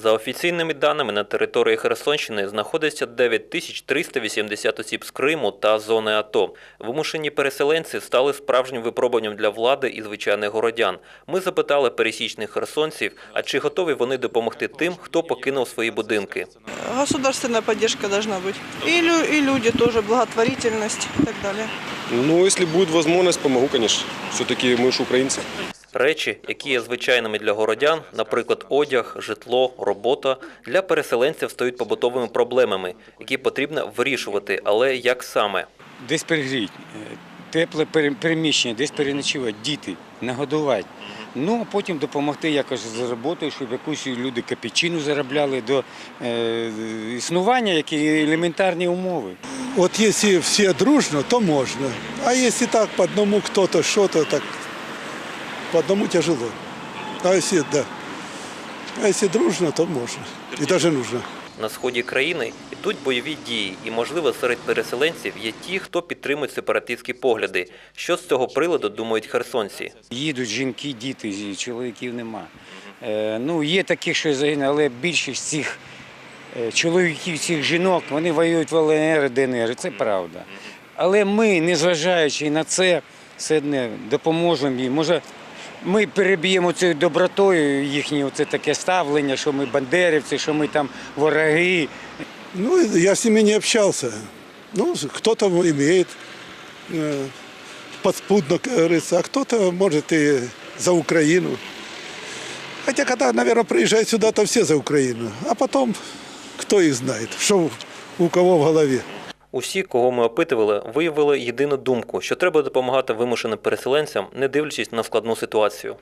За офіційними даними, на території Херсонщини знаходиться 9380 осіб з Криму та зони АТО. Вимушені переселенці стали справжнім випробуванням для влади і звичайних городян. Ми запитали пересічних херсонців, а чи готові вони допомогти тим, хто покинув свої будинки. Государственная поддержка должна быть. И, лю- и люди тоже, благотворительность и так далее. Ну, если будет возможность, помогу, конечно. Все-таки мы же украинцы. Речі, які є звичайними для городян, наприклад, одяг, житло, робота, для переселенців стають побутовими проблемами, які потрібно вирішувати. Але як саме? десь перегріти, е, тепле переміщення, десь переночувати, діти, нагодувати. Ну, а потім допомогти якось з роботою, щоб якусь люди капічину заробляли до е, існування, які елементарні умови. Вот если все дружно, то можно. А если так по одному кто-то что-то, так по одному тяжело. А если, да. А если дружно, то можно. И даже нужно. На сході країни йдуть бойові дії, і, можливо, серед переселенців є ті, хто підтримують сепаратистські погляди. Що з цього приладу думають херсонці? Їдуть жінки, діти, чоловіків нема. Е, ну, є такі, що загинули, але більшість цих е, чоловіків, цих жінок, вони воюють в ЛНР, ДНР, це правда. Але ми, незважаючи на це, все одне допоможемо їм. Може, ми переб'ємо цією добротою їхнє оце таке ставлення, що ми бандерівці, що ми там вороги. Ну, я с ними не общался. Ну, кто-то имеет э, подспудно, как а кто-то, может, и за Украину. Хотя, когда, наверное, приезжают сюда, то все за Украину. А потом, кто их знает, что у кого в голове. Усі, кого ми опитували, виявили єдину думку, що треба допомагати вимушеним переселенцям, не дивлячись на складну ситуацію.